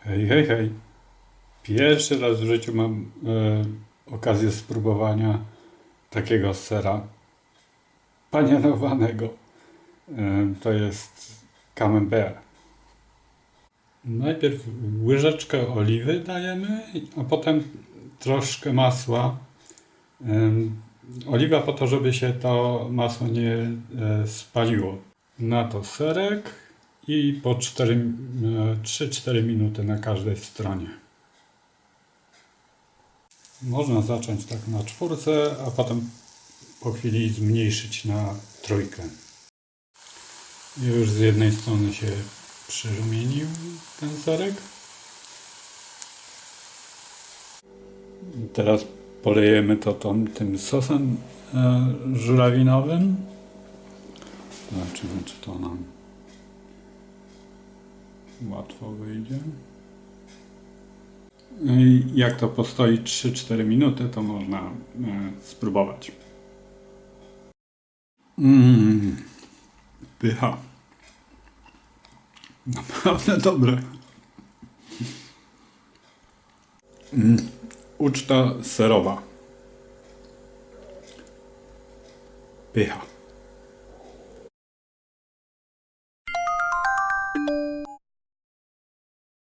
Hej, hej, hej. Pierwszy raz w życiu mam e, okazję spróbowania takiego sera paniowanego. E, to jest camembert. Najpierw łyżeczkę oliwy dajemy, a potem troszkę masła. Em, Oliwa po to, żeby się to masło nie e, spaliło. Na to serek i po 4, e, 3-4 minuty na każdej stronie. Można zacząć tak na czwórce, a potem po chwili zmniejszyć na trójkę. Już z jednej strony się przyrumienił ten serek. Teraz polejemy to tą, tym sosem e, żurawinowym. Zobaczymy, czy to nam łatwo wyjdzie. No I jak to postoi 3-4 minuty, to można e, spróbować. Mmm, pycha. Naprawdę dobre. Mm, uczta serowa. Pycha.